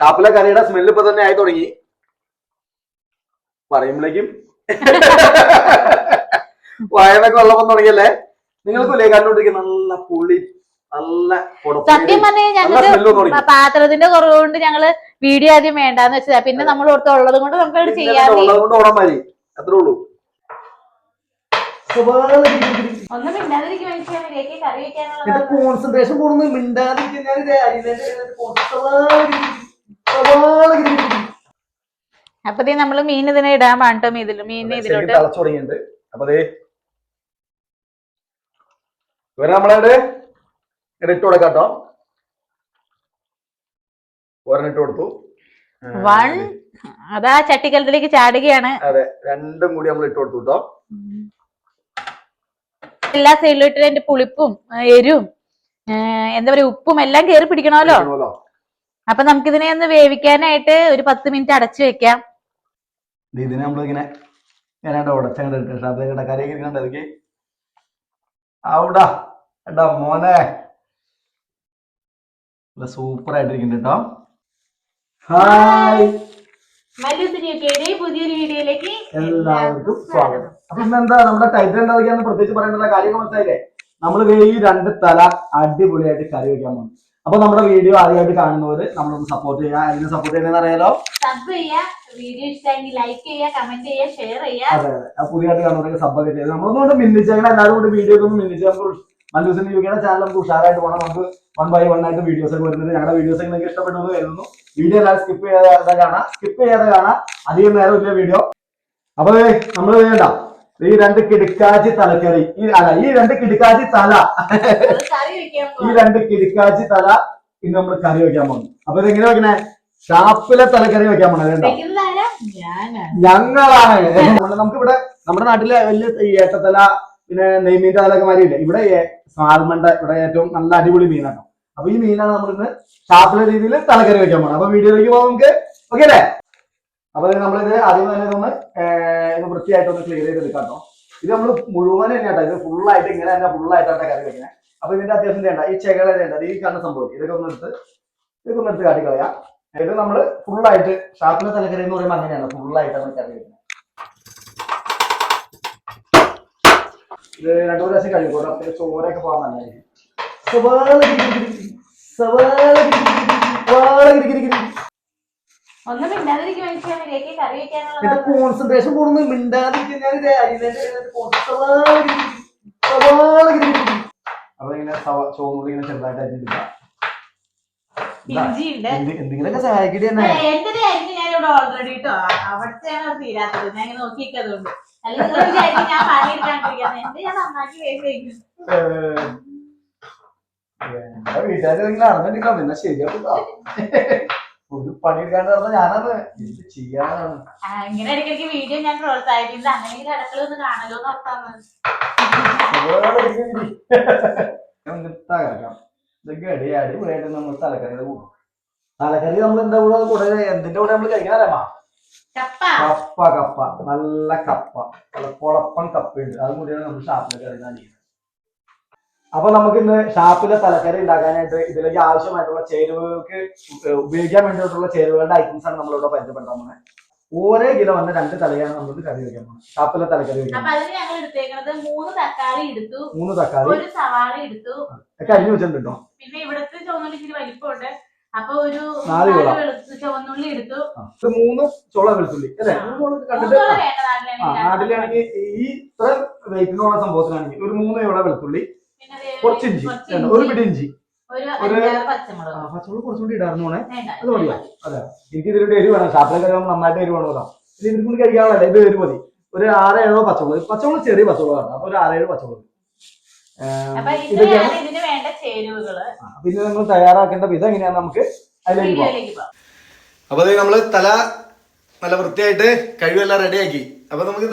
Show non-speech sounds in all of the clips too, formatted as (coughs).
ഷാപ്പിലെ കറിയുടെ സ്മെല്ല് ഇപ്പൊ തന്നെ ആയി തുടങ്ങി. പറയുമ്പോഴേക്കും വായനൊക്കെ വെള്ളം വന്നു തുടങ്ങിയല്ലേ നിങ്ങൾക്കില്ലേ കണ്ടുകൊണ്ടിരിക്കുന്ന നല്ല പുളി നല്ല സത്യം പറഞ്ഞാൽ ഞങ്ങൾക്ക് പാത്രത്തിന്റെ കുറവ് കൊണ്ട് ഞങ്ങൾ വീഡിയോ ആദ്യം വേണ്ടാന്ന് വെച്ചതാ. പിന്നെ നമ്മൾ ഓർത്ത് ഉള്ളത് കൊണ്ട് നമുക്ക് മതി. അത്രേ ഉള്ളൂ. ഒന്നും മിണ്ടാതിരിക്കും മനുഷ്യൻ ഇതിലേക്ക് നമ്മൾ മീൻ ഇതിനെ ഇടാൻ പാട്ടോ ഇതിൽ മീൻ ഇതിലോട്ട്. തിളച്ചു തുടങ്ങിയിട്ടുണ്ട്. അപ്പൊ അതേ ഇവരെ നമ്മളവിടെ ഇട്ട് കൊടുക്കാം കേട്ടോ. ഇട്ട് കൊടുത്തു. വൺ അതാ. ചട്ടിക്കലത്തിലേക്ക് ചാടുകയാണ്. അതെ രണ്ടും കൂടി നമ്മൾ ഇട്ട് കൊടുത്തു കേട്ടോ. എല്ലാ സൈഡിലും ഇട്ട് അതിന്റെ പുളിപ്പും എരിവും എന്താ പറയാ ഉപ്പും എല്ലാം കേറി പിടിക്കണമല്ലോ. അപ്പൊ നമുക്കിതിനെ ഒന്ന് വേവിക്കാനായിട്ട് ഒരു പത്ത് മിനിറ്റ് അടച്ചു വെക്കാം. ഇതിനെ നമ്മളിങ്ങനെ ഞാനാണ്ട് ഉടച്ചങ്ങോട്ട് എടുക്കാം അത് ഇവിടെ കരയൊക്കെ ഇരിക്കണ്ട അതൊക്കെ ഔടാ എടാ മോനെ. സൂപ്പർ ആയിട്ടിരിക്കുന്നുണ്ട് കേട്ടോ. ഹായ് പുതിയൊരു വീഡിയോയിലേക്ക് എല്ലാവർക്കും സ്വാഗതം. അപ്പൊ ഇന്നെന്താ നമ്മുടെ ടൈറ്റിൽ പ്രത്യേകിച്ച് പറയേണ്ട കാര്യങ്ങൾ മനസ്സിലായില്ലേ? നമ്മൾ ഈ രണ്ട് തല അടിപൊളിയായിട്ട് കറി വെക്കാൻ പോകും അപ്പൊ നമ്മുടെ വീഡിയോ ആദ്യമായിട്ട് കാണുന്നവര് നമ്മളൊന്ന് സപ്പോർട്ട് ചെയ്യുക. അതിന് സപ്പോർട്ട് ചെയ്യുന്ന അറിയാലോ? സബ് ചെയ്യാ വീഡിയോ ഇഷ്ടമെങ്കിൽ ലൈക്ക് ചെയ്യാ കമന്റ് ചെയ്യാ ഷെയർ ചെയ്യാ അതെ അതെ. പുതിയതായിട്ട് കാണുന്നവരൊക്കെ സബ്ബൊക്കെ ചെയ്ത് നമ്മളൊന്നുകൊണ്ട് മിന്നിച്ചേക്കണം എല്ലാവരും കൂടി വീഡിയോ ഒന്ന് മിന്നിച്ച് നമുക്ക് മല്ലൂസിന്റെ ചാനൽ നമുക്ക് ഉഷാറായിട്ട് പോകണം. നമുക്ക് വൺ ബൈ വൺ ആയിട്ട് വീഡിയോസ് ഒക്കെ വരുന്നത് ഞങ്ങളുടെ വീഡിയോസ് ഒക്കെ നിങ്ങൾക്ക് ഇഷ്ടപ്പെട്ടു വരുന്നു കരുതുന്നു. വീഡിയോ എല്ലാവരും സ്കിപ്പ് ചെയ്യാതെ കാണാം. സ്കിപ്പ് ചെയ്യാതെ കാണാം. അധികം നേരം ഇല്ല വീഡിയോ അപ്പൊ നമ്മൾ വേണ്ട ഈ രണ്ട് കിടുക്കാച്ചി തലക്കറി ഈ അല്ല ഈ രണ്ട് കിടുക്കാച്ചി തല. ഈ രണ്ട് കിടുക്കാച്ചി തല ഇന്ന് നമ്മൾ കറി വെക്കാൻ പോകുന്നു അപ്പൊ ഇത് എങ്ങനെ വെക്കണേ? ഷാപ്പിലെ തലക്കറി വെക്കാൻ പോണേ ഞങ്ങളാണ്. നമുക്ക് ഇവിടെ നമ്മുടെ നാട്ടിലെ വലിയ ഏട്ടത്തല പിന്നെ നെയ്മീൻ തലൊക്കെ മാറിയില്ല? ഇവിടെ സാൽമണ്ട ഇവിടെ ഏറ്റവും നല്ല അടിപൊളി മീനാണ്. അപ്പൊ ഈ മീനാണ് നമ്മൾ ഇന്ന് ഷാപ്പിലെ രീതിയിൽ തലക്കറി വെക്കാൻ പോകുന്നത് അപ്പൊ വീഡിയോയിലേക്ക് പോകാം നമുക്ക്. ഓക്കെ അല്ലേ അപ്പൊ നമ്മളിത് ആദ്യം തന്നെ ഇതൊന്ന് ഇത് വൃത്തിയായിട്ട് ഒന്ന് ക്ലിയർ ചെയ്ത് എടുക്കാം കേട്ടോ ഇത് നമ്മൾ മുഴുവൻ തന്നെയാട്ടോ ഇത് ഫുള്ളായിട്ട് ഇങ്ങനെ തന്നെ ഫുള്ളായിട്ടാണ് കറി വെക്കുന്നത് അപ്പൊ ഇതിന്റെ അത്യാവശ്യം വേണ്ട ഈ ചെകളെ വേണ്ട ഈ കാണുന്ന സംഭവം ഇതൊക്കെ ഒന്ന് എടുത്ത് ഇതൊക്കെ ഒന്ന് എടുത്ത് കാട്ടിക്കളയാം. ഇത് നമ്മൾ ഫുള്ളായിട്ട് ഷാപ്പിലെ തലക്കറി എന്ന് പറയുമ്പോൾ അങ്ങനെയാണ് ഫുള്ളായിട്ടാണ് കറി വെക്കുന്നത് ഇത് രണ്ടു പ്രാവശ്യം കഴിയും അപ്പൊ ചോരൊക്കെ പോകാൻ നല്ലതായിരിക്കും. സവാള. സവാള ഒന്നും മിണ്ടാതിരിക്കും മനുഷ്യൻ ഇതിലേക്ക് കറി വെക്കാനുള്ള എന്റെ കോൺസെൻട്രേഷൻ കൂടുന്നു. മിണ്ടാതിരിക്കാൻ സവാള ഗിരി ഗിരി ഗിരി. സവാള ഗിരി ഗിരി ഗിരി. അപ്പൊ ഇങ്ങനെ സവ- ചുവന്നുള്ളി ഇങ്ങനെ ചെറുതായിട്ട് അരിഞ്ഞിട്ടില്ല. ഇഞ്ചി ഉണ്ട് എന്തെങ്കിലുമൊക്കെ സഹായിക്കടി തന്നെ. എന്റെ ആയിരിക്കും ഞാൻ ഇവിടെ ഓൾറെഡി കേട്ടോ അവിടത്തെയാണ് അത് തീരാത്തത്. ഞാൻ ഇങ്ങനെ അല്ലെങ്കിൽ ഞാൻ പണിയെടുക്കാണ്ടിരിക്കുന്നത് എന്റെ ഞാൻ നന്നാക്കി വേഗം കഴിക്കും? വീട്ടുകാരെങ്കിലും അറിഞ്ഞിട്ടില്ല പിന്നെ ശരിയാട്ടോ ഒരു പണി എടുക്കാണ്ട് പറഞ്ഞാൽ ഞാനത് എന്ത് ചെയ്യാനാണ്. ആ, ഇങ്ങനെ ഇടയ്ക്കിടയ്ക്ക് വീഡിയോ ഞാൻ പ്രോത്സാഹിപ്പിക്കുന്നത് അങ്ങനെയെങ്കിലും ഇടക്കളൊന്ന് കാണലോ എന്ന് ഓർത്താണ് തകർക്കാം ഇതൊക്കെ അടി അടിപൊളിയായിട്ട് നമ്മൾ തലക്കറിയുടെ കൂടും തലക്കറി നമ്മൾ എന്താ കൂടെ? കൂടെ എന്തിന്റെ കൂടെ നമ്മൾ കഴിക്കാനറിയാമോ കപ്പ. കപ്പ നല്ല കപ്പ. നല്ല കുഴപ്പം കപ്പയുണ്ട്. അതും കൂടിയാണ് നമ്മൾ ഷാപ്പിലൊക്കെ അറിയുന്ന അപ്പൊ നമുക്ക് ഇന്ന് ഷാപ്പിലെ തലക്കറി ഉണ്ടാക്കാനായിട്ട് ഇതിലേക്ക് ആവശ്യമായിട്ടുള്ള ചേരുവകൾക്ക് ഉപയോഗിക്കാൻ വേണ്ടിയിട്ടുള്ള ചേരുവകളുടെ ഐറ്റംസ് ആണ് നമ്മളിവിടെ പരിചയപ്പെടുത്താൻ പോകുന്നത്. ഓരോ കിലോ വന്ന രണ്ട് തലയാണ് നമ്മൾ കറി വെക്കാൻ പോകുന്നത്. ഷാപ്പിലെ തലക്കറി ഞങ്ങൾ മൂന്ന് തക്കാളി എടുത്തു. മൂന്ന് തക്കാളി. ഒരു സവാള എടുത്തു. അരിഞ്ഞു വെച്ചിട്ടുണ്ട്? പിന്നെ ഇവിടുത്തെ ചുവന്നുള്ളി ഇച്ചിരി വലിപ്പമുണ്ട്. അപ്പൊ ഒരു നാല് ചുവന്നുള്ളി എടുത്തു. മൂന്ന് ചോള വെളുത്തുള്ളി? അല്ലേ? മൂന്ന് കണ്ടിട്ട് നാട്ടിലാണെങ്കിൽ ഈ ഇത്ര വെയിറ്റിനുള്ള സംഭവത്തിനാണെങ്കിൽ ഒരു മൂന്ന് ചോള വെളുത്തുള്ളി കുറച്ച് ഇഞ്ചി. ഒരു പിടി ഇഞ്ചി. ഒരു പച്ചമുളക്. പച്ചമുളക് കുറച്ചുകൂടി ഇടാറുണ്ട് പോണേ അത് മതിയോ അതെ. എനിക്ക് ഇതിലൂടെ എരിവ് വേണം. ശാസ്ത്രം കഴിയുമ്പോൾ നന്നായിട്ട് എരിവ് വേണം ഇത് ഇതിന് കൂടി കഴിക്കാനുള്ള ഇത് എരിവ് മതി. ഒരു ആറ് ഏഴോ പച്ചമുളക്. പച്ചമുളക് ചെറിയ പച്ചമുളകാണ് അപ്പൊ ഒരു ആറേഴ് പച്ചമുളക്. പിന്നെ നമ്മൾ തയ്യാറാക്കേണ്ട വിധം എങ്ങനെയാണ് നമുക്ക് അതിലേക്ക് അപ്പൊ അത് നമ്മൾ തല നല്ല വൃത്തിയായിട്ട് കഴിവെല്ലാം റെഡിയാക്കി അപ്പൊ നമുക്ക്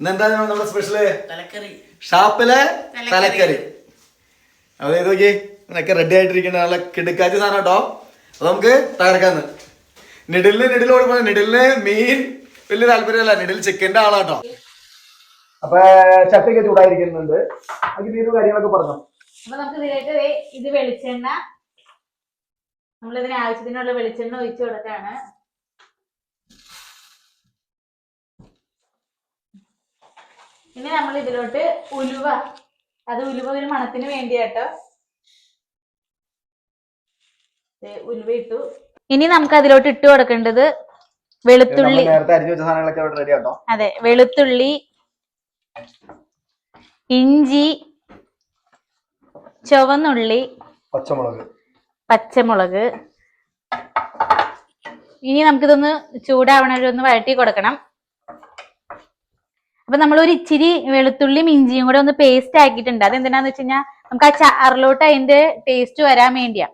തകർക്കാനില്ലേ ഇന്നെന്താ നമ്മുടെ സ്പെഷ്യൽ തലക്കറി. ഷാപ്പിലെ തലക്കറി. ഇത് നോക്കി ഇതൊക്കെ റെഡി ആയിട്ടിരിക്കുന്ന നല്ല കിടുക്കാച്ചി സാധനം കേട്ടോ. അപ്പൊ നമുക്ക് തകർക്കാന്ന്. നിഡിലിന് നിഡിലോട് പോയ നിഡിലിന് മീൻ വലിയ താല്പര്യമല്ല. നിഡിൽ ചിക്കന്റെ ആളാട്ടോ അപ്പൊ ചട്ടിയൊക്കെ ചൂടായിരിക്കുന്നുണ്ട്. അതിന് കാര്യങ്ങളൊക്കെ പറഞ്ഞു. അപ്പൊ നമുക്ക് ഇതിലേക്ക് ഇത് വെളിച്ചെണ്ണ. നമ്മൾ ഇതിന് ആവശ്യത്തിനുള്ള വെളിച്ചെണ്ണ ഒഴിച്ചു കൊടുക്കാണ് ഇനി നമ്മൾ ഇതിലോട്ട് ഉലുവ. അത് ഉലുവ ഒരു മണത്തിന് വേണ്ടിയാട്ടോ. ഉലുവ ഇട്ടു. ഇനി നമുക്ക് അതിലോട്ട് ഇട്ട് കൊടുക്കേണ്ടത് വെളുത്തുള്ളി. അതെ വെളുത്തുള്ളി ഇഞ്ചി ചുവന്നുള്ളി പച്ചമുളക്. പച്ചമുളക്. ഇനി നമുക്കിതൊന്ന് ചൂടാവണ ഒന്ന് വഴറ്റി കൊടുക്കണം. അപ്പൊ നമ്മൾ ഒരു ഇച്ചിരി വെളുത്തുള്ളിയും ഇഞ്ചിയും കൂടെ ഒന്ന് പേസ്റ്റ് ആക്കിയിട്ടുണ്ട്. അത് എന്തിനാന്ന് വെച്ച് കഴിഞ്ഞാൽ നമുക്ക് ആ ചാറിലോട്ട് അതിന്റെ ടേസ്റ്റ് വരാൻ വേണ്ടിയാ.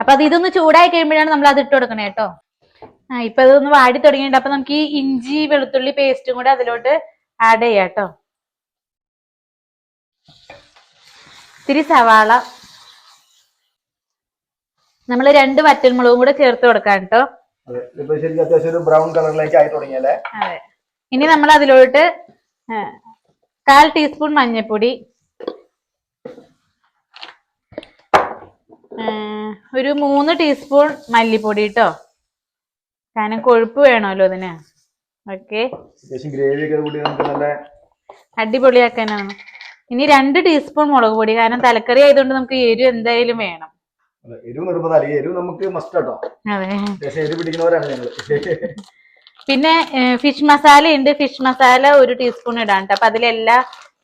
അപ്പൊ അത് ഇതൊന്ന് ചൂടായി കഴിയുമ്പോഴാണ് നമ്മൾ അത് ഇട്ട് കൊടുക്കണേ കേട്ടോ. ആ ഇപ്പൊ ഇതൊന്ന് വാടി തുടങ്ങിയിട്ടുണ്ട്. അപ്പൊ നമുക്ക് ഈ ഇഞ്ചി വെളുത്തുള്ളി പേസ്റ്റും കൂടെ അതിലോട്ട് ആഡ് ചെയ്യാം കേട്ടോ. ഇത്തിരി സവാള. നമ്മൾ രണ്ട് വറ്റൽമുളകും കൂടെ ചേർത്ത് കൊടുക്കാം കേട്ടോ. ബ്രൗൺ കളറിലേക്ക് ആയി തുടങ്ങിയല്ലേ? അതെ. ഇനി നമ്മൾ അതിലോട്ട് കാൽ ടീസ്പൂൺ മഞ്ഞൾപ്പൊടി ഒരു മൂന്ന് ടീസ്പൂൺ മല്ലിപ്പൊടി കേട്ടോ കാരണം കൊഴുപ്പ് വേണമല്ലോ അതിന്. ഓക്കെ. അടിപൊളിയാക്കാനാണ്. ഇനി രണ്ട് ടീസ്പൂൺ മുളക് പൊടി കാരണം തലക്കറി ആയതുകൊണ്ട് നമുക്ക് എരിവ് എന്തായാലും വേണം. എരിവ് നിർബന്ധമല്ല എരിവ് നമുക്ക് മസ്റ്റ് കേട്ടോ എരിവ് പിടിക്കുന്നവരാണ് ഞങ്ങൾ. (laughs) പിന്നെ ഫിഷ് മസാല ഉണ്ട്. ഫിഷ് മസാല ഒരു ടീസ്പൂൺ ഇടാൻ കേട്ടോ അപ്പൊ അതിലെല്ലാ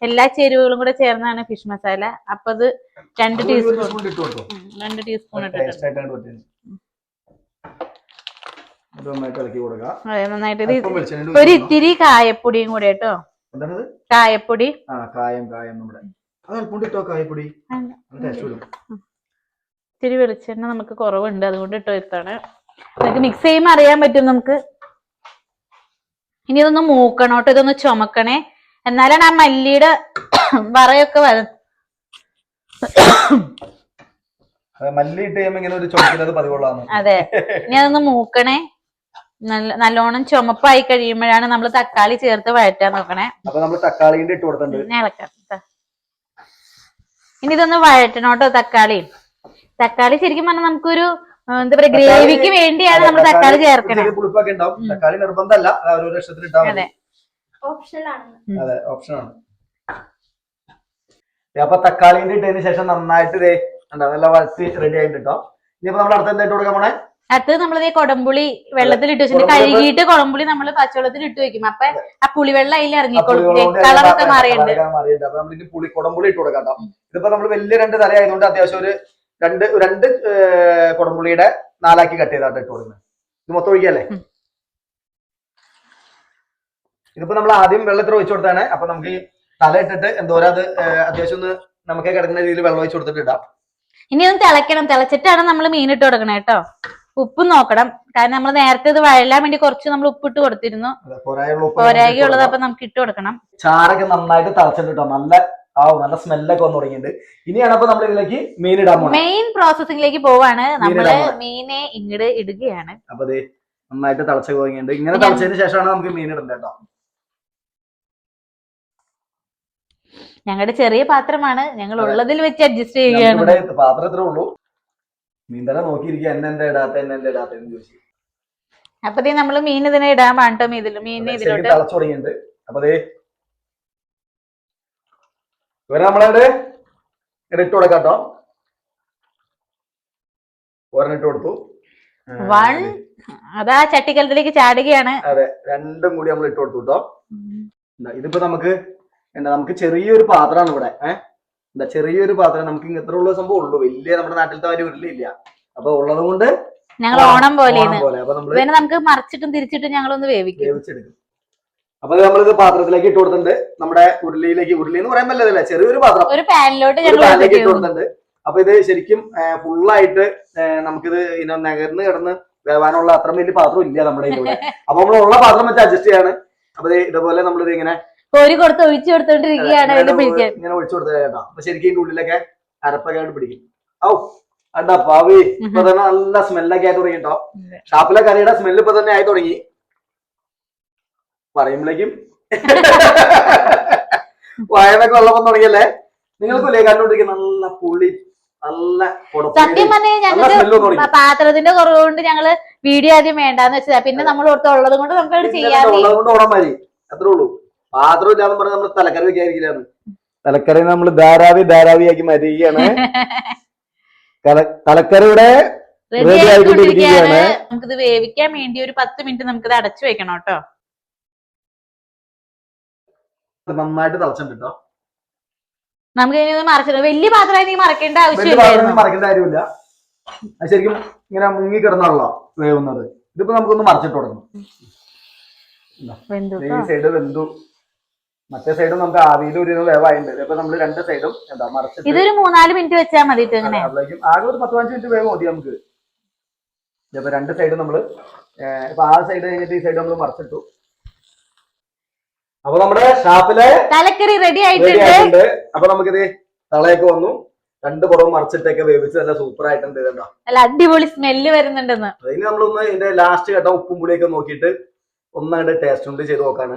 എല്ലാ ചേരുവകളും കൂടെ ചേർന്നാണ് ഫിഷ് മസാല അപ്പൊ അത് രണ്ട് ടീസ്പൂൺ രണ്ട് ടീസ്പൂൺ ഇട്ടിട്ടുണ്ട്. നന്നായിട്ട് ഒരു ഇത്തിരി കായപ്പൊടിയും കൂടെ കേട്ടോ കായപ്പൊടി. കായം കായം നമ്മുടെ. കായപ്പൊടി? ഇത്തിരി വെളിച്ചെണ്ണ നമുക്ക് കുറവുണ്ട്. അതുകൊണ്ട് ഇട്ടോ എത്താണ് നമുക്ക് മിക്സ് ചെയ്യുമ്പോൾ അറിയാൻ പറ്റും നമുക്ക്. ഇനി ഇതൊന്ന് മൂക്കണോട്ടോ ഇതൊന്ന് ചുമക്കണേ. എന്നാലാണ് ആ മല്ലിയുടെ (coughs) വറയൊക്കെ വര അത് ഇനി അതൊന്ന് മൂക്കണേ. നല്ല നല്ലോണം ചുമപ്പായി കഴിയുമ്പോഴാണ് നമ്മൾ തക്കാളി ചേർത്ത് വഴറ്റാൻ നോക്കണേ. അപ്പൊ നമ്മൾ തക്കാളിന്റെ ഇട്ട് കൊടുത്തിട്ടുണ്ട്. പിന്നെ ഇളക്കാം ഇനി ഇതൊന്ന് വഴറ്റണോട്ടോ തക്കാളി. തക്കാളി ശരിക്കും പറഞ്ഞാൽ നമുക്കൊരു എന്താ പറയാ ഗ്രേവിക്ക് വേണ്ടിയാണ് നമ്മൾ തക്കാളി ചേർക്കണേ. ചെറിയ പുളിപ്പൊക്കെ ഉണ്ടാവും. തക്കാളി നിർബന്ധമല്ല. ഒരു ലക്ഷത്തിൽ ഇഷ്ടത്തിന് ഇട്ടാൽ മതി അതെ അതെ ദേ, അപ്പൊ തക്കാളിന്റെ ഇട്ടതിന് ശേഷം നന്നായിട്ട് ദേ കണ്ടോ, നല്ല വഴത്തി റെഡി ആയിട്ട് കേട്ടോ ഇനിയിപ്പോ നമ്മൾ അടുത്ത എന്തായിട്ട് കൊടുക്കാൻ പോണേ? അടുത്തത് നമ്മളിതേ കൊടമ്പുളി വെള്ളത്തിൽ ഇട്ട് വെച്ചിട്ട് കഴുകിയിട്ട് കൊടമ്പുളി നമ്മൾ പച്ചവെള്ളത്തിൽ ഇട്ട് വെക്കും. അപ്പൊ ആ പുളിവെള്ളം അതിൽ ഇറങ്ങിക്കൊടുക്കും കളറൊക്കെ മാറിയുണ്ട് കളറൊക്കെ മാറിയിട്ടുണ്ട്. അപ്പൊ നമ്മളിനി പുളി കുടംപുളി ഇട്ട് കൊടുക്കാം ഇതിപ്പോ നമ്മൾ വലിയ രണ്ട് തല ആയതുകൊണ്ട് അത്യാവശ്യം ഒരു രണ്ട് രണ്ട് കുടംപുള്ളിയുടെ നാലാക്കി കട്ട് ചെയ്താട്ട് ഇട്ട് കൊടുക്കുന്നത്. ഇത് മൊത്തം ഒഴിക്കല്ലേ? ഇതിപ്പോ നമ്മൾ ആദ്യം വെള്ളത്തിൽ ഒഴിച്ചു കൊടുത്താണ് അപ്പൊ നമുക്ക് ഈ തല ഇട്ടിട്ട് എന്തോരം അത് അത്യാവശ്യം ഒന്ന് നമുക്ക് കിടക്കുന്ന രീതിയിൽ വെള്ളം ഒഴിച്ചു കൊടുത്തിട്ട് ഇടാം. ഇനി ഒന്ന് തിളയ്ക്കണം. തിളച്ചിട്ടാണ് നമ്മൾ മീൻ ഇട്ട് കൊടുക്കണേ കേട്ടോ. ഉപ്പും നോക്കണം. കാരണം നമ്മൾ നേരത്തെ ഇത് വഴലാൻ വേണ്ടി കുറച്ച് നമ്മൾ ഉപ്പിട്ട് കൊടുത്തിരുന്നു. അതെ, പോരായുള്ള ഉപ്പ് നമുക്ക് ഇട്ട് പോരായികയുള്ളത് കൊടുക്കാം. അപ്പൊ നമുക്ക് ഇട്ട് കൊടുക്കണം. ചാറൊക്കെ നന്നായിട്ട് തിളച്ചിട്ട് നല്ല ആ നല്ല സ്മെല്ലൊക്കെ വന്നു തുടങ്ങിയിട്ടുണ്ട്. ഇനിയാണ് അപ്പൊ നമ്മൾ ഇതിലേക്ക് മീൻ ഇടാൻ പോകുന്നത് മെയിൻ പ്രോസസ്സിംഗിലേക്ക് പോവാണ്. നമ്മൾ മീനെ ഇങ്ങട് ഇടുകയാണ്. അപ്പൊ അതെ നന്നായിട്ട് തിളച്ച് തുടങ്ങിയിട്ടുണ്ട് ഇങ്ങനെ തിളച്ചതിന് ശേഷമാണ് നമുക്ക് മീൻ ഇടേണ്ടത് കേട്ടോ ഞങ്ങളുടെ ചെറിയ പാത്രമാണ്. ഞങ്ങൾ ഉള്ളതിൽ വെച്ച് അഡ്ജസ്റ്റ് ചെയ്യുകയാണ്. ഇവിടെ പാത്രം ഇത്രേ ഉള്ളൂ. മീൻ തന്നെ നോക്കിയിരിക്കുക. എന്നെ എന്താ ഇടാത്ത എന്നെ എന്താ ഇടാത്ത എന്ന് ചോദിച്ചു. അപ്പത്തേ നമ്മൾ മീൻ ഇതിനെ ഇടാൻ പാട്ടോ ഇതിൽ ശരിക്കും ഇതിലോട്ട്. തിളച്ചു തുടങ്ങിയിട്ടുണ്ട്. അപ്പൊ ഇവരെ നമ്മളവിടെ? ഇട്ട് കൊടുക്കാം കേട്ടോ ഒരെണ്ണിട്ട് കൊടുത്തു. വൺ അതാ ചട്ടിക്കലത്തിലേക്ക് ചാടുകയാണ്. അതെ രണ്ടും കൂടി നമ്മൾ ഇട്ട് കൊടുത്തു കേട്ടോ. ഇതിപ്പോ നമുക്ക് എന്താ നമുക്ക് ചെറിയൊരു പാത്രമാണ് ഇവിടെ ഏഹ് എന്താ ചെറിയൊരു പാത്രം. നമുക്ക് ഇങ്ങനത്തെ ഉള്ള സംഭവം ഉള്ളൂ. വലിയ നമ്മുടെ നാട്ടിലത്തെ ഒരു ഉരുളില്ല അപ്പൊ ഉള്ളത് കൊണ്ട് ഞങ്ങൾ ഓണം പോലെ. അപ്പൊ നമുക്ക് മറിച്ചിട്ടും തിരിച്ചിട്ടും ഞങ്ങളൊന്ന് വേവിക്കും. വേവിച്ചെടുക്കും. അപ്പൊ അത് നമ്മളിത് പാത്രത്തിലേക്ക് ഇട്ട് കൊടുത്തിട്ടുണ്ട്. നമ്മുടെ ഉരുളിയിലേക്ക് ഉരുളി എന്ന് പറയാൻ പറ്റില്ല ചെറിയൊരു പാത്രം. ഒരു പാനിലോട്ട് പാനിലേക്ക് ഇട്ട് കൊടുത്തിട്ടുണ്ട്. അപ്പൊ ഇത് ശരിക്കും ഫുള്ളായിട്ട് നമുക്കിത് ഇങ്ങനെ നഗർന്ന് കിടന്ന് വേവാനുള്ള അത്ര വലിയ പാത്രം ഇല്ല നമ്മുടെ ഇതിലൂടെ. (laughs) അപ്പൊ നമ്മൾ ഉള്ള പാത്രം വെച്ച് അഡ്ജസ്റ്റ് ചെയ്യാണ്. അപ്പൊ ഇതേപോലെ നമ്മളിത് ഇങ്ങനെ കോരി കൊടുത്ത് ഒഴിച്ചു കൊടുത്തോണ്ടിരിക്കുകയാണ് ഇങ്ങനെ ഒഴിച്ചു കൊടുത്തത് കേട്ടോ. അപ്പൊ ശരിക്കും ഇതിന്റെ ഉള്ളിലൊക്കെ അരപ്പൊക്കെ ആയിട്ട് പിടിക്കും. ഔ അണ്ടാ പാവി. ഇപ്പൊ തന്നെ നല്ല സ്മെല്ലൊക്കെ ആയി തുടങ്ങി കേട്ടോ. ഷാപ്പിലെ കറിയുടെ സ്മെല്ല് ഇപ്പൊ തന്നെ ആയി തുടങ്ങി. പറയുമ്പോഴേക്കും വായനൊക്കെ വെള്ളം തുടങ്ങിയല്ലേ? നിങ്ങൾക്കില്ലേ കണ്ടുകൊണ്ടിരിക്കുന്ന നല്ല പുളി നല്ല സത്യം പറഞ്ഞാൽ ഞങ്ങൾക്ക്. പാത്രത്തിന്റെ കുറവ് കൊണ്ട് ഞങ്ങൾ വീഡിയോ ആദ്യം വേണ്ടാന്ന് വെച്ചതാ. പിന്നെ നമ്മൾ ഓർത്ത് ഉള്ളത് കൊണ്ട് നമുക്ക് അത്രേ ഉള്ളൂ. പാത്രം ഇല്ലാന്ന് പറഞ്ഞാൽ നമ്മൾ തലക്കറി വെക്കാതിരിക്കലാണ് തലക്കറി നമ്മൾ ധാരാവി ധാരാവിയാക്കി മരികയാണ് തലക്കറിയുടെ റെഡി ആയിക്കൊണ്ടിരിക്കുകയാണ്. നമുക്കിത് വേവിക്കാൻ വേണ്ടി ഒരു പത്ത് മിനിറ്റ് നമുക്കിത് അടച്ചു വെക്കണം കേട്ടോ. നന്നായിട്ട് തിളച്ചിട്ടുണ്ട് കേട്ടോ നമുക്ക് ഇനി ഒന്ന് മറച്ചിട്ട് വലിയ പാത്രമായി നീ മറക്കേണ്ട വലിയ പാത്രം മറക്കേണ്ട കാര്യമില്ല. അത് ശരിക്കും ഇങ്ങനെ മുങ്ങി കിടന്നുള്ള വേവുന്നത്. ഇതിപ്പോ നമുക്കൊന്ന് മറിച്ചിട്ട് തുടങ്ങും വെന്തു ഈ. സൈഡ് വെന്തു. മറ്റേ സൈഡും നമുക്ക് ആവിയിൽ ഒരു വേവായിട്ടുണ്ട്. ഇപ്പൊ നമ്മൾ രണ്ട് സൈഡും എന്താ മറിച്ചിട്ട് ഇതൊരു മൂന്നാൽ മിനിറ്റ് വെച്ചാൽ മതി ഇങ്ങനെ. ആകെ ഒരു പത്ത് പതിനഞ്ച് മിനിറ്റ് വേവ് മതി നമുക്ക്. ഇപ്പൊ രണ്ട് സൈഡും നമ്മൾ ഇപ്പൊ ആ സൈഡ് കഴിഞ്ഞിട്ട് ഈ സൈഡ് നമ്മൾ മറിച്ചിട്ടു. അപ്പൊ നമ്മുടെ ഷാപ്പിലെ തലക്കറി റെഡി ആയിട്ടുണ്ട്. അപ്പൊ നമുക്കിത് തളയൊക്കെ വന്നു. രണ്ട് പുറവും മറിച്ചിട്ടൊക്കെ വേവിച്ച് നല്ല സൂപ്പർ ആയിട്ടുണ്ട് കേട്ടോ നല്ല അടിപൊളി സ്മെല്ല് വരുന്നുണ്ടെന്ന്. അതിന് നമ്മളൊന്ന് ഇതിന്റെ ലാസ്റ്റ് ഘട്ടം ഉപ്പും പുളിയൊക്കെ നോക്കിയിട്ട് ഒന്നങ്ങോട്ട് ടേസ്റ്റ് ഉണ്ട് ചെയ്ത് നോക്കാണ്.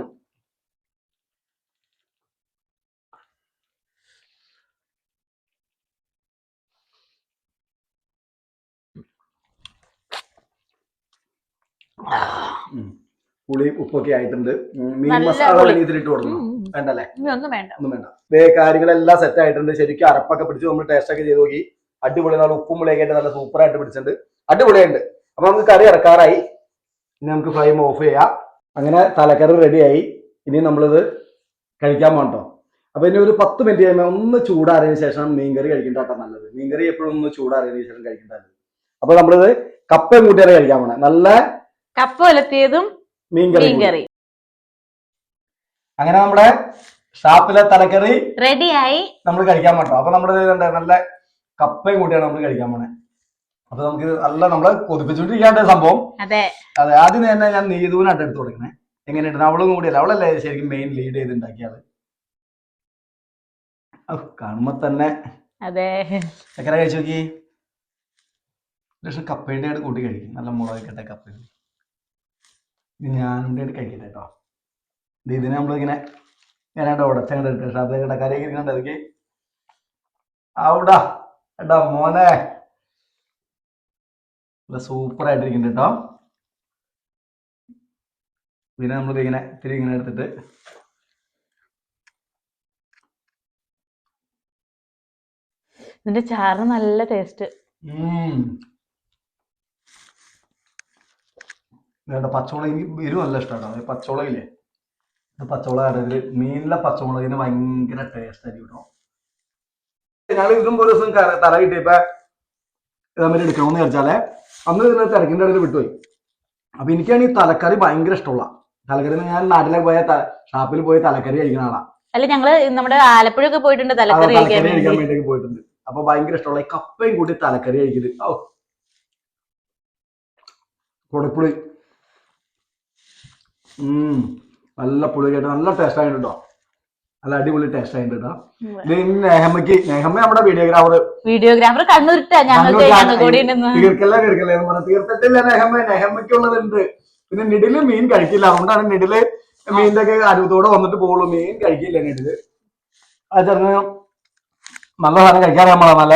ഉം. പുളി ഉപ്പൊക്കെ ആയിട്ടുണ്ട്. മീൻ മസാല. ഇതിലിട്ട് കൊടുക്കണം. വേണ്ടല്ലേ? ഒന്നും വേണ്ട. ഒന്നും വേണ്ട. വേ കാര്യങ്ങളെല്ലാം സെറ്റ് ആയിട്ടുണ്ട്. ശരിക്കും അരപ്പൊക്കെ പിടിച്ച് നമ്മൾ ടേസ്റ്റ് ഒക്കെ ചെയ്ത് നോക്കി. അടിപൊളി നല്ല ഉപ്പും മുളയൊക്കെ ആയിട്ട് നല്ല സൂപ്പർ ആയിട്ട് പിടിച്ചിട്ടുണ്ട്. അടിപൊളിയുണ്ട്. അപ്പൊ നമുക്ക് കറി ഇറക്കാറായി. ഇനി നമുക്ക് ഫ്ലെയിം ഓഫ് ചെയ്യാം. അങ്ങനെ തലക്കറി റെഡിയായി ഇനി നമ്മളിത് കഴിക്കാൻ പോകട്ടോ അപ്പൊ ഇനി ഒരു പത്ത് മിനിറ്റ് കഴിയുമ്പോൾ ഒന്ന് ചൂടാറിയതിനു ശേഷം മീൻകറി കഴിക്കേണ്ട കേട്ടോ നല്ലത്. മീൻകറി എപ്പോഴും ഒന്ന് ചൂടാറിയതിനു ശേഷം കഴിക്കേണ്ടത് അപ്പൊ നമ്മളിത് കപ്പയും കൂട്ടിയാണ് കഴിക്കാൻ പോണേ. നല്ല കപ്പ ഒലത്തിയതും മീൻകറി. അങ്ങനെ നമ്മുടെ ഷാപ്പിലെ തലക്കറി റെഡിയായി. നമ്മൾ കഴിക്കാൻ പറ്റും അപ്പൊ നമ്മുടെ നല്ല കപ്പയും കൂട്ടിയാണ് നമ്മൾ കഴിക്കാൻ പോണേ. അപ്പൊ നമുക്ക് നല്ല നമ്മൾ കൊതിപ്പിച്ചുകൊണ്ടിരിക്കാണ്ട് സംഭവം. അതെ. അതെ ആദ്യം തന്നെ ഞാൻ നീതുവിനായിട്ട് എടുത്തു കൊടുക്കണേ. എങ്ങനെയുണ്ട്? അവളും കൂടിയല്ല അവളല്ലേ ശരിക്കും മെയിൻ ലീഡ് ചെയ്ത് ഉണ്ടാക്കിയത് കാണുമ്പോ തന്നെ അതെ. എങ്ങനെ കഴിച്ചു നോക്കി? ലക്ഷം കപ്പയുടെ കൂട്ടി കഴിക്കും. നല്ല മുളകൊക്കെ ഇട്ട കപ്പ ഞാനും കൂടി കഴിക്കട്ടെ കേട്ടോ ഇത് ഇതിനെ നമ്മളിങ്ങനെ ഞാനവിടെ ഉടച്ചങ്ങോട്ട് ഇട്ട് പക്ഷെ അത് ഇടക്കാരേക്ക് ഇരിക്കണ്ട അതൊക്കെ ഔടാ എടാ മോനെ. സൂപ്പർ ആയിട്ടിരിക്കുന്നുണ്ട് കേട്ടോ. ഇതിനെ നമ്മൾ ഇങ്ങനെ ഇത്തിരി ഇങ്ങനെ എടുത്തിട്ട് ഇതിന്റെ ചാറ് നല്ല ടേസ്റ്റ് ഉം. വേണ്ട പച്ചമുളക് എനിക്ക് എരിവ് നല്ല ഇഷ്ടമാണ് പച്ചമുളകില്ലേ? ഇത് പച്ചമുളക് ആണെങ്കിൽ മീനിലെ പച്ചമുളകിന് ഭയങ്കര ടേസ്റ്റ് ആയിരിക്കും കേട്ടോ ഞങ്ങൾ ഇതും പോലെ ദിവസം തല കിട്ടിയപ്പോ തമ്മിൽ എടുക്കണമെന്ന് വിചാരിച്ചാലേ അന്ന് ഇതിനെ തിരക്കിന്റെ ഇടയിൽ വിട്ടുപോയി. അപ്പൊ എനിക്കാണ് ഈ തലക്കറി ഭയങ്കര ഇഷ്ടമുള്ള. തലക്കറി ഞാൻ നാട്ടിലേക്ക് പോയ ഷാപ്പിൽ പോയി തലക്കറി കഴിക്കുന്ന ആളാ. അല്ല ഞങ്ങൾ നമ്മുടെ ആലപ്പുഴ ഒക്കെ പോയിട്ടുണ്ട് തലക്കറി കഴിക്കാൻ വേണ്ടി. പോയിട്ടുണ്ട്. അപ്പൊ ഭയങ്കര ഇഷ്ടമുള്ള ഈ കപ്പയും കൂട്ടി തലക്കറി കഴിക്കുന്നത് ഓ കൊടുപ്പുളി. നല്ല പുളി കേട്ടോ നല്ല ടേസ്റ്റ് ആയിട്ട് കേട്ടോ നല്ല അടിപൊളി ടേസ്റ്റ് ആയിട്ട് കേട്ടോ നെഹമ്മക്ക് നെഹമ്മ നമ്മുടെ വീഡിയോഗ്രാഫർ വീഡിയോഗ്രാഫർ കണ്ണൂരിട്ടാ ഞങ്ങൾക്ക് ഞങ്ങൾ കൂടി ഉണ്ടെന്ന് തീർക്കല്ല തീർക്കല്ല എന്ന് പറഞ്ഞാൽ തീർത്തിട്ടില്ല നെഹമ്മ. നെഹമ്മയ്ക്കുള്ളതുണ്ട്. പിന്നെ നിഡിൽ മീൻ കഴിക്കില്ല. അതുകൊണ്ടാണ് നിഡിൽ മീനിന്റെ ഒക്കെ അരുവത്തോടെ വന്നിട്ട് പോകുള്ളൂ. മീൻ കഴിക്കില്ല നിഡിൽ അത് ചെറുങ്ങനെ നല്ല സാധനം കഴിക്കാറ് നമ്മളാ നല്ല.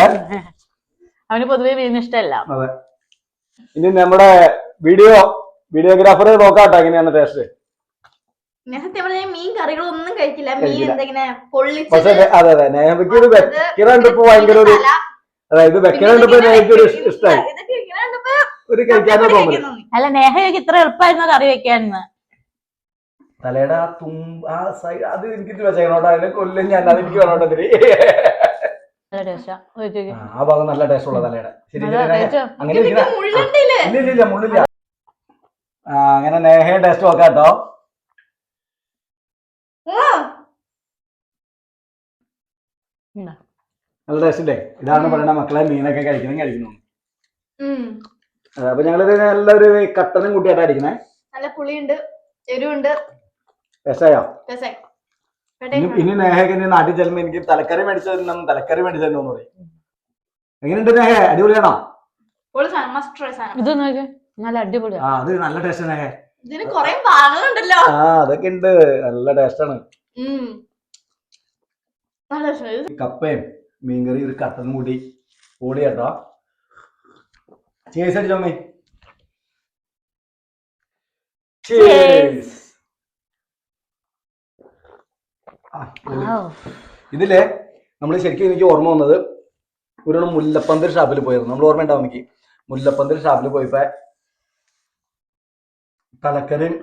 അവന് പൊതുവെ മീൻ ഇഷ്ടമല്ല അതെ. ഇനി നമ്മുടെ വീഡിയോ വീഡിയോഗ്രാഫർ നോക്കാട്ടോ എങ്ങനെയാണ് ടേസ്റ്റ് ഞാൻ സത്യം പറഞ്ഞാൽ മീൻ കറികളൊന്നും കഴിക്കില്ല. മീൻ പക്ഷെ അതെ അതെ ഇത് ഭയങ്കര ഒരു അതായത് ഒരു ഇഷ്ടമായി ഒരു കഴിക്കാനേ കപ്പ തോന്നില്ല കഴിക്കാൻ തോന്നി. അല്ല നേഹയ്ക്ക് ഇത്ര എളുപ്പമായിരുന്നു കറി വെക്കാന്ന് തലയുടെ ആ തും ആ സൈഡ് അത് എനിക്ക് വെച്ചേക്കണോട്ടോ അതിനെ കൊല്ലും ഞാൻ അത് എനിക്ക് വേണോട്ടോ തിരി ആ, ഭാഗം നല്ല ടേസ്റ്റ് ഉള്ള തലയുടെ. ശരി അങ്ങനെ ഇല്ല ഇല്ല ഇല്ല മുള്ളില്ല. അങ്ങനെ നേഹയെ ടേസ്റ്റ് നോക്കാം കേട്ടോ നല്ല ടേസ്റ്റ് ഇതാണ് പറയുന്ന മക്കളെ മീനൊക്കെ കഴിക്കണം കഴിക്കുന്നു അപ്പൊ ഞങ്ങളിത് നല്ലൊരു കട്ടനും കൂട്ടിയായിട്ടാ അടിക്കണേ നല്ല പുളിയുണ്ട് എരിവുണ്ട്. രസമായോ. ഇനി ഇനി നേഹയ്ക്ക് ഇനി നാട്ടിൽ ചെല്ലുമ്പോ എനിക്ക് തലക്കറി മേടിച്ചു തരണം തലക്കറി മേടിച്ചു തരണം എന്ന് പറയും എങ്ങനെയുണ്ട് നേഹ? അടിപൊളിയാണോ? ഇത് നോക്കി. നല്ല അടിപൊളിയാ. ആ അത് നല്ല ടേസ്റ്റ് നേഹ ഇതിന് കൊറേ ഭാഗങ്ങളുണ്ടല്ലോ. ആ അതൊക്കെ ഉണ്ട്. നല്ല ടേസ്റ്റാണ്. ഉം. നല്ല രസം. ഇത് കപ്പയും മീൻകറി ഒരു കട്ടനും കൂടി കൂടി കേട്ടോ ചേസ് അടിച്ചോമ്മേ Cheers. ഔ. ഇതിൽ നമ്മൾ ശരിക്കും എനിക്ക് ഓർമ്മ വന്നത് ഒരു മുല്ലപ്പന്തൽ ഷാപ്പിൽ പോയിരുന്നു. നമ്മൾ ഓർമ്മ ഉണ്ടാവും എനിക്ക് മുല്ലപ്പന്തൽ ഷാപ്പിൽ പോയപ്പോ തലക്കരയും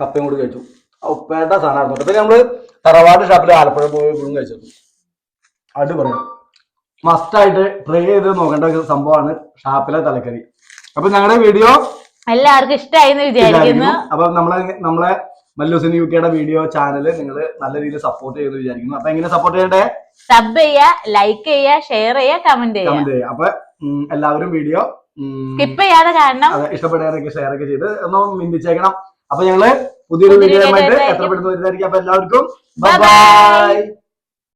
കപ്പയും കൂടി കഴിച്ചു. ഉപ്പേട്ട സാധനമായിരുന്നു. പിന്നെ നമ്മൾ തറവാട് ഷാപ്പിൽ ആലപ്പുഴ പോയപ്പോഴും കഴിച്ചു പറയാം മസ്റ്റായിട്ട് ട്രൈ ചെയ്ത് നോക്കേണ്ട ഒരു സംഭവമാണ് ഷാപ്പിലെ തലക്കറി. അപ്പൊ ഞങ്ങളുടെ വീഡിയോ എല്ലാവർക്കും ഇഷ്ടമായി എന്ന് വിചാരിക്കുന്നു അപ്പൊ നമ്മളെ നമ്മളെ മല്ലൂസിൻ യു കെയുടെ വീഡിയോ ചാനൽ നിങ്ങൾ നല്ല രീതിയിൽ സപ്പോർട്ട് ചെയ്ത് വിചാരിക്കുന്നു. അപ്പൊ എങ്ങനെ സപ്പോർട്ട് ചെയ്യണ്ടേ? സബ് ചെയ്യുക ലൈക്ക് ചെയ്യുക ഷെയർ ചെയ്യുക കമന്റ് ചെയ്യാ. ചെയ്യുക അപ്പൊ എല്ലാവരും വീഡിയോ സ്കിപ്പ് ചെയ്യാതെ കാരണം ഇഷ്ടപ്പെടുകയൊക്കെ ഷെയർ ഒക്കെ ചെയ്ത് ഒന്ന് മിന്തിച്ചേക്കണം അപ്പൊ ഞങ്ങൾ പുതിയൊരു വീഡിയോ ആയിട്ട് എത്ര പെട്ടെന്ന് വരുന്നതായിരിക്കും അപ്പൊ എല്ലാവർക്കും ബൈ.